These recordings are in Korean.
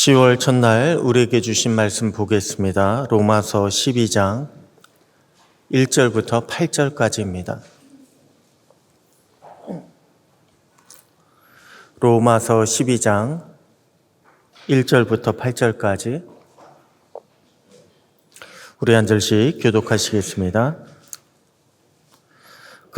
10월 첫날 우리에게 주신 말씀 보겠습니다. 로마서 12장 1절부터 8절까지입니다. 로마서 12장 1절부터 8절까지 우리 한 절씩 교독하시겠습니다.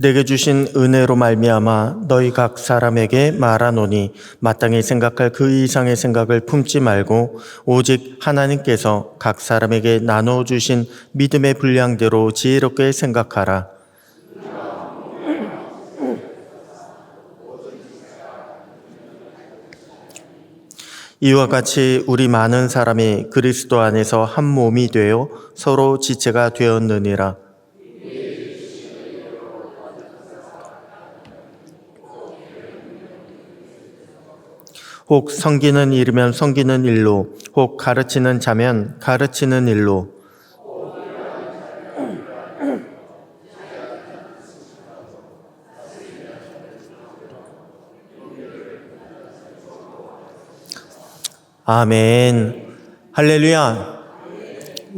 내게 주신 은혜로 말미암아 너희 각 사람에게 말하노니 마땅히 생각할 그 이상의 생각을 품지 말고 오직 하나님께서 각 사람에게 나눠 주신 믿음의 분량대로 지혜롭게 생각하라. 이와 같이 우리 많은 사람이 그리스도 안에서 한 몸이 되어 서로 지체가 되었느니라. 혹 성기는 일이면 성기는 일로, 혹 가르치는 자면 가르치는 일로, 아멘. 할렐루야.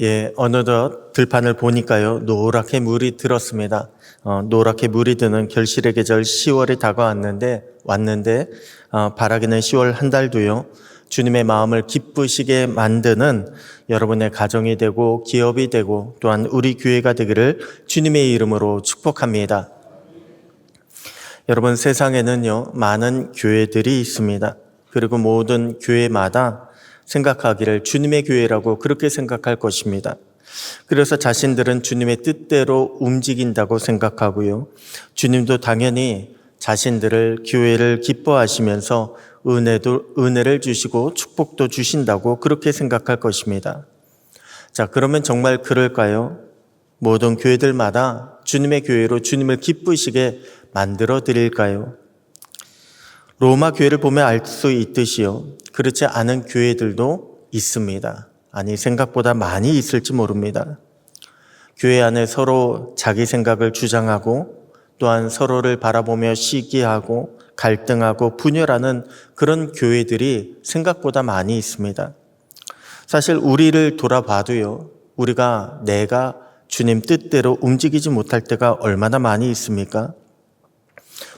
예, 어느덧 들판을 보니까요, 노랗게 물이 들었습니다. 어, 노랗게 물이 드는 결실의 계절 10월이 다가왔는데, 왔는데, 어, 바라기는 10월 한 달도요, 주님의 마음을 기쁘시게 만드는 여러분의 가정이 되고, 기업이 되고, 또한 우리 교회가 되기를 주님의 이름으로 축복합니다. 여러분, 세상에는요, 많은 교회들이 있습니다. 그리고 모든 교회마다 생각하기를 주님의 교회라고 그렇게 생각할 것입니다. 그래서 자신들은 주님의 뜻대로 움직인다고 생각하고요. 주님도 당연히 자신들을 교회를 기뻐하시면서 은혜도, 은혜를 주시고 축복도 주신다고 그렇게 생각할 것입니다. 자, 그러면 정말 그럴까요? 모든 교회들마다 주님의 교회로 주님을 기쁘시게 만들어 드릴까요? 로마 교회를 보면 알 수 있듯이요. 그렇지 않은 교회들도 있습니다. 아니, 생각보다 많이 있을지 모릅니다. 교회 안에 서로 자기 생각을 주장하고 또한 서로를 바라보며 시기하고 갈등하고 분열하는 그런 교회들이 생각보다 많이 있습니다. 사실 우리를 돌아봐도요, 우리가 내가 주님 뜻대로 움직이지 못할 때가 얼마나 많이 있습니까?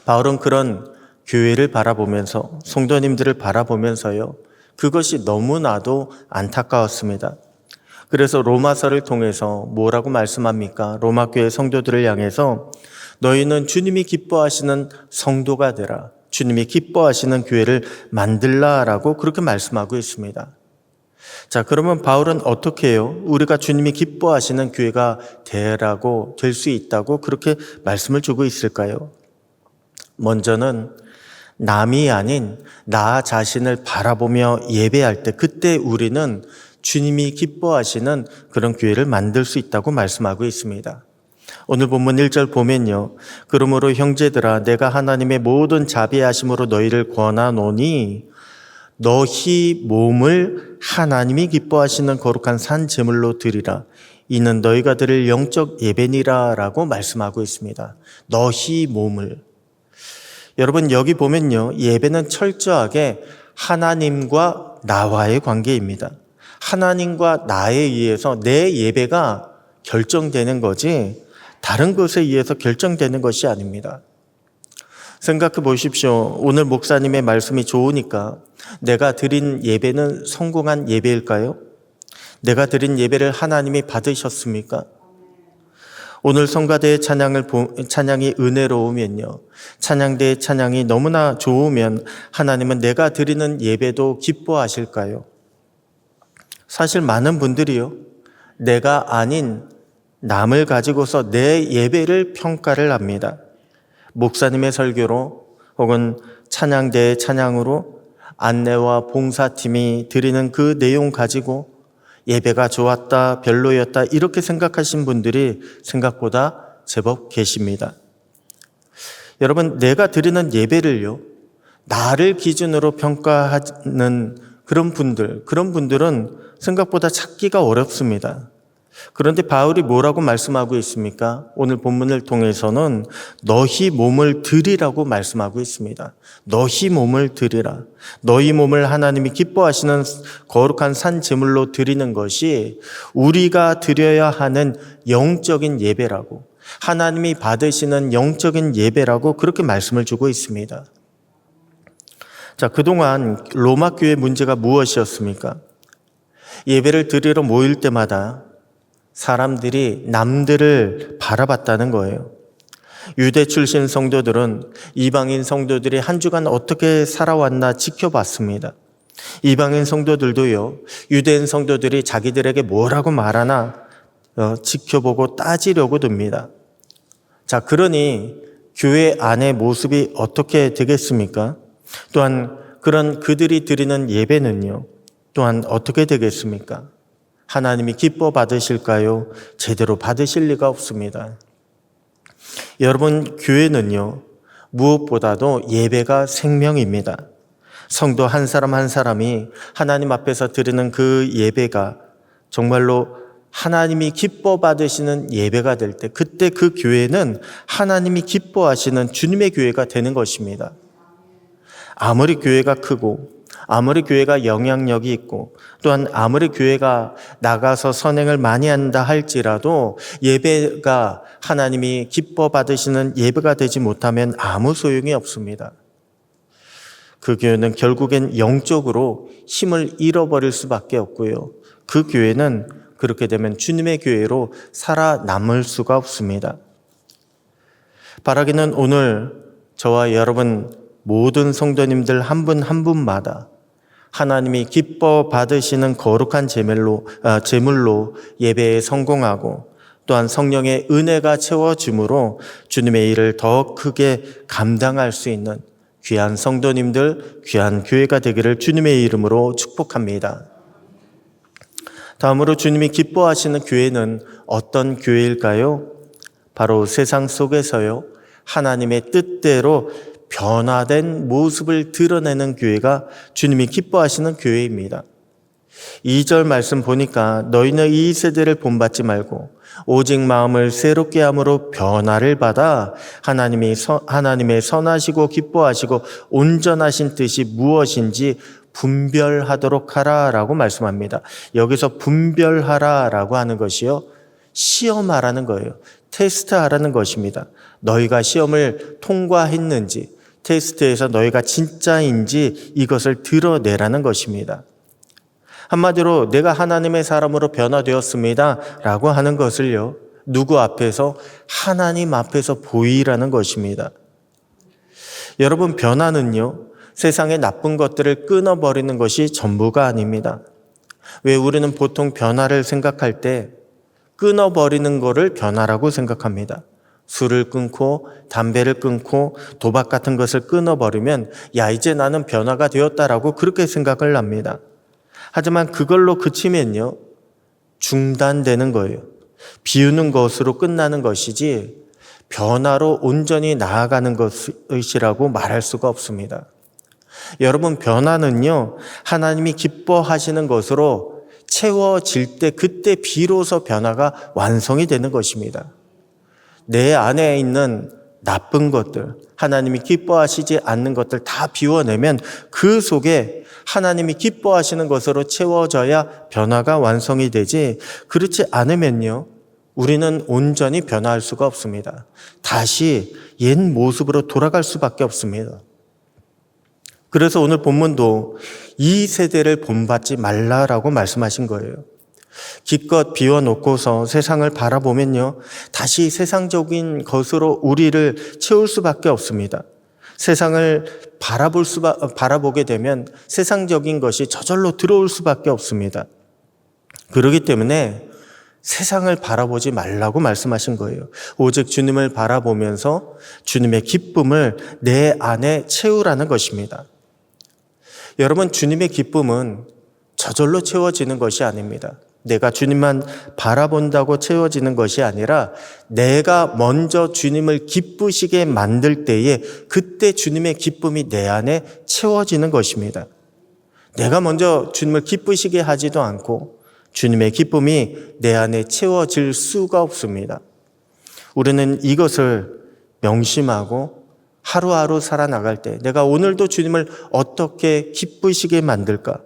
바울은 그런 교회를 바라보면서 성도님들을 바라보면서요. 그것이 너무나도 안타까웠습니다. 그래서 로마서를 통해서 뭐라고 말씀합니까? 로마 교회 성도들을 향해서 너희는 주님이 기뻐하시는 성도가 되라. 주님이 기뻐하시는 교회를 만들라라고 그렇게 말씀하고 있습니다. 자, 그러면 바울은 어떻게 해요? 우리가 주님이 기뻐하시는 교회가 되라고 될 수 있다고 그렇게 말씀을 주고 있을까요? 먼저는 남이 아닌 나 자신을 바라보며 예배할 때 그때 우리는 주님이 기뻐하시는 그런 교회를 만들 수 있다고 말씀하고 있습니다. 오늘 본문 1절 보면요. 그러므로 형제들아 내가 하나님의 모든 자비하심으로 너희를 권하노니 너희 몸을 하나님이 기뻐하시는 거룩한 산 제물로 드리라. 이는 너희가 드릴 영적 예배니라라고 말씀하고 있습니다. 너희 몸을 여러분 여기 보면요. 예배는 철저하게 하나님과 나와의 관계입니다. 하나님과 나에 의해서 내 예배가 결정되는 거지 다른 것에 의해서 결정되는 것이 아닙니다. 생각해 보십시오. 오늘 목사님의 말씀이 좋으니까 내가 드린 예배는 성공한 예배일까요? 내가 드린 예배를 하나님이 받으셨습니까? 오늘 성가대의 찬양을 찬양이 은혜로우면요. 찬양대의 찬양이 너무나 좋으면 하나님은 내가 드리는 예배도 기뻐하실까요? 사실 많은 분들이요. 내가 아닌 남을 가지고서 내 예배를 평가를 합니다. 목사님의 설교로 혹은 찬양대의 찬양으로 안내와 봉사팀이 드리는 그 내용 가지고 예배가 좋았다, 별로였다, 이렇게 생각하신 분들이 생각보다 제법 계십니다. 여러분, 내가 드리는 예배를요, 나를 기준으로 평가하는 그런 분들, 그런 분들은 생각보다 찾기가 어렵습니다. 그런데 바울이 뭐라고 말씀하고 있습니까? 오늘 본문을 통해서는 너희 몸을 드리라고 말씀하고 있습니다. 너희 몸을 드리라. 너희 몸을 하나님이 기뻐하시는 거룩한 산 제물로 드리는 것이 우리가 드려야 하는 영적인 예배라고 하나님이 받으시는 영적인 예배라고 그렇게 말씀을 주고 있습니다. 자, 그동안 로마 교회 문제가 무엇이었습니까? 예배를 드리러 모일 때마다 사람들이 남들을 바라봤다는 거예요. 유대 출신 성도들은 이방인 성도들이 한 주간 어떻게 살아왔나 지켜봤습니다. 이방인 성도들도요, 유대인 성도들이 자기들에게 뭐라고 말하나 어, 지켜보고 따지려고 듭니다. 자, 그러니 교회 안의 모습이 어떻게 되겠습니까? 또한 그런 그들이 드리는 예배는요, 또한 어떻게 되겠습니까? 하나님이 기뻐 받으실까요? 제대로 받으실 리가 없습니다. 여러분, 교회는요, 무엇보다도 예배가 생명입니다. 성도 한 사람 한 사람이 하나님 앞에서 드리는 그 예배가 정말로 하나님이 기뻐 받으시는 예배가 될 때, 그때 그 교회는 하나님이 기뻐하시는 주님의 교회가 되는 것입니다. 아무리 교회가 크고, 아무리 교회가 영향력이 있고, 또한 아무리 교회가 나가서 선행을 많이 한다 할지라도 예배가 하나님이 기뻐 받으시는 예배가 되지 못하면 아무 소용이 없습니다. 그 교회는 결국엔 영적으로 힘을 잃어버릴 수밖에 없고요. 그 교회는 그렇게 되면 주님의 교회로 살아남을 수가 없습니다. 바라기는 오늘 저와 여러분 모든 성도님들 한 분한 분마다 하나님이 기뻐 받으시는 거룩한 제물로, 아, 제물로 예배에 성공하고 또한 성령의 은혜가 채워줌으로 주님의 일을 더 크게 감당할 수 있는 귀한 성도님들, 귀한 교회가 되기를 주님의 이름으로 축복합니다. 다음으로 주님이 기뻐하시는 교회는 어떤 교회일까요? 바로 세상 속에서요, 하나님의 뜻대로 변화된 모습을 드러내는 교회가 주님이 기뻐하시는 교회입니다. 2절 말씀 보니까 너희는 이 세대를 본받지 말고 오직 마음을 새롭게 함으로 변화를 받아 하나님이 서, 하나님의 선하시고 기뻐하시고 온전하신 뜻이 무엇인지 분별하도록 하라라고 말씀합니다. 여기서 분별하라라고 하는 것이요 시험하라는 거예요. 테스트하라는 것입니다. 너희가 시험을 통과했는지 테스트에서 너희가 진짜인지 이것을 드러내라는 것입니다. 한마디로 내가 하나님의 사람으로 변화되었습니다. 라고 하는 것을요, 누구 앞에서? 하나님 앞에서 보이라는 것입니다. 여러분, 변화는요, 세상의 나쁜 것들을 끊어버리는 것이 전부가 아닙니다. 왜 우리는 보통 변화를 생각할 때 끊어버리는 것을 변화라고 생각합니다. 술을 끊고 담배를 끊고 도박 같은 것을 끊어버리면 야 이제 나는 변화가 되었다라고 그렇게 생각을 합니다. 하지만 그걸로 그치면요 중단되는 거예요. 비우는 것으로 끝나는 것이지 변화로 온전히 나아가는 것이라고 말할 수가 없습니다. 여러분 변화는요 하나님이 기뻐하시는 것으로 채워질 때 그때 비로소 변화가 완성이 되는 것입니다. 내 안에 있는 나쁜 것들, 하나님이 기뻐하시지 않는 것들 다 비워내면 그 속에 하나님이 기뻐하시는 것으로 채워져야 변화가 완성이 되지, 그렇지 않으면요, 우리는 온전히 변화할 수가 없습니다. 다시 옛 모습으로 돌아갈 수밖에 없습니다. 그래서 오늘 본문도 이 세대를 본받지 말라라고 말씀하신 거예요. 기껏 비워놓고서 세상을 바라보면요. 다시 세상적인 것으로 우리를 채울 수밖에 없습니다. 세상을 바라볼 수, 바라보게 되면 세상적인 것이 저절로 들어올 수밖에 없습니다. 그러기 때문에 세상을 바라보지 말라고 말씀하신 거예요. 오직 주님을 바라보면서 주님의 기쁨을 내 안에 채우라는 것입니다. 여러분, 주님의 기쁨은 저절로 채워지는 것이 아닙니다. 내가 주님만 바라본다고 채워지는 것이 아니라 내가 먼저 주님을 기쁘시게 만들 때에 그때 주님의 기쁨이 내 안에 채워지는 것입니다. 내가 먼저 주님을 기쁘시게 하지도 않고 주님의 기쁨이 내 안에 채워질 수가 없습니다. 우리는 이것을 명심하고 하루하루 살아나갈 때 내가 오늘도 주님을 어떻게 기쁘시게 만들까?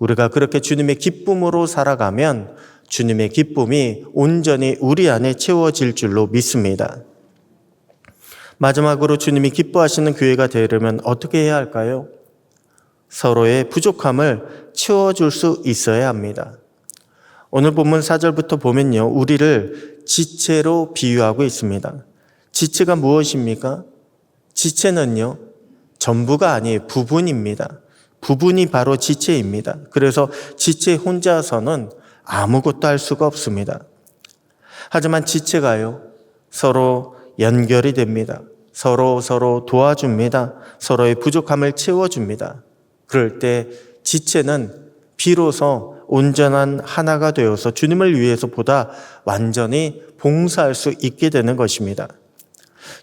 우리가 그렇게 주님의 기쁨으로 살아가면 주님의 기쁨이 온전히 우리 안에 채워질 줄로 믿습니다. 마지막으로 주님이 기뻐하시는 교회가 되려면 어떻게 해야 할까요? 서로의 부족함을 채워줄 수 있어야 합니다. 오늘 본문 4절부터 보면요. 우리를 지체로 비유하고 있습니다. 지체가 무엇입니까? 지체는요. 전부가 아니에요. 부분입니다. 부분이 바로 지체입니다. 그래서 지체 혼자서는 아무것도 할 수가 없습니다. 하지만 지체가요. 서로 연결이 됩니다. 서로 서로 도와줍니다. 서로의 부족함을 채워줍니다. 그럴 때 지체는 비로소 온전한 하나가 되어서 주님을 위해서 보다 완전히 봉사할 수 있게 되는 것입니다.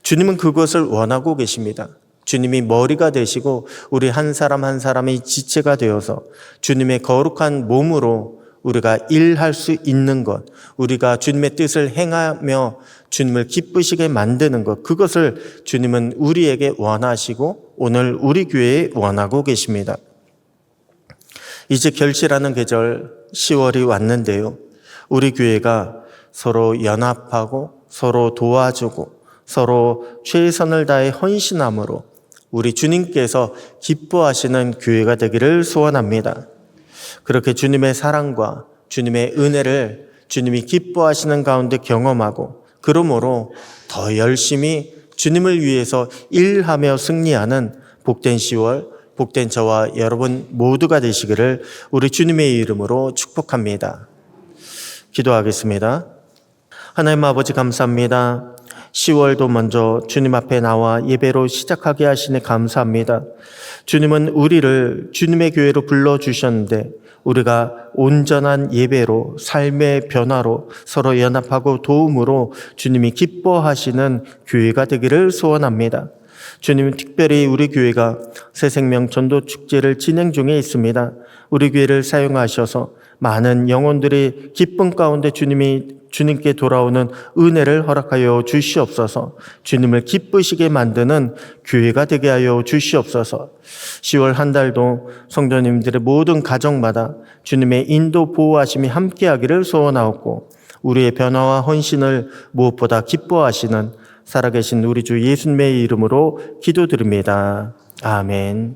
주님은 그것을 원하고 계십니다. 주님이 머리가 되시고 우리 한 사람 한 사람이 지체가 되어서 주님의 거룩한 몸으로 우리가 일할 수 있는 것, 우리가 주님의 뜻을 행하며 주님을 기쁘시게 만드는 것, 그것을 주님은 우리에게 원하시고 오늘 우리 교회에 원하고 계십니다. 이제 결실하는 계절 10월이 왔는데요. 우리 교회가 서로 연합하고 서로 도와주고 서로 최선을 다해 헌신함으로 우리 주님께서 기뻐하시는 교회가 되기를 소원합니다. 그렇게 주님의 사랑과 주님의 은혜를 주님이 기뻐하시는 가운데 경험하고 그러므로 더 열심히 주님을 위해서 일하며 승리하는 복된 10월, 복된 저와 여러분 모두가 되시기를 우리 주님의 이름으로 축복합니다. 기도하겠습니다. 하나님 아버지 감사합니다. 10월도 먼저 주님 앞에 나와 예배로 시작하게 하시니 감사합니다. 주님은 우리를 주님의 교회로 불러주셨는데 우리가 온전한 예배로 삶의 변화로 서로 연합하고 도움으로 주님이 기뻐하시는 교회가 되기를 소원합니다. 주님 특별히 우리 교회가 새 생명 전도 축제를 진행 중에 있습니다. 우리 교회를 사용하셔서 많은 영혼들이 기쁨 가운데 주님이 주님께 돌아오는 은혜를 허락하여 주시옵소서. 주님을 기쁘시게 만드는 교회가 되게 하여 주시옵소서. 10월 한 달도 성도님들의 모든 가정마다 주님의 인도 보호하심이 함께하기를 소원하옵고 우리의 변화와 헌신을 무엇보다 기뻐하시는 살아계신 우리 주 예수님의 이름으로 기도드립니다. 아멘.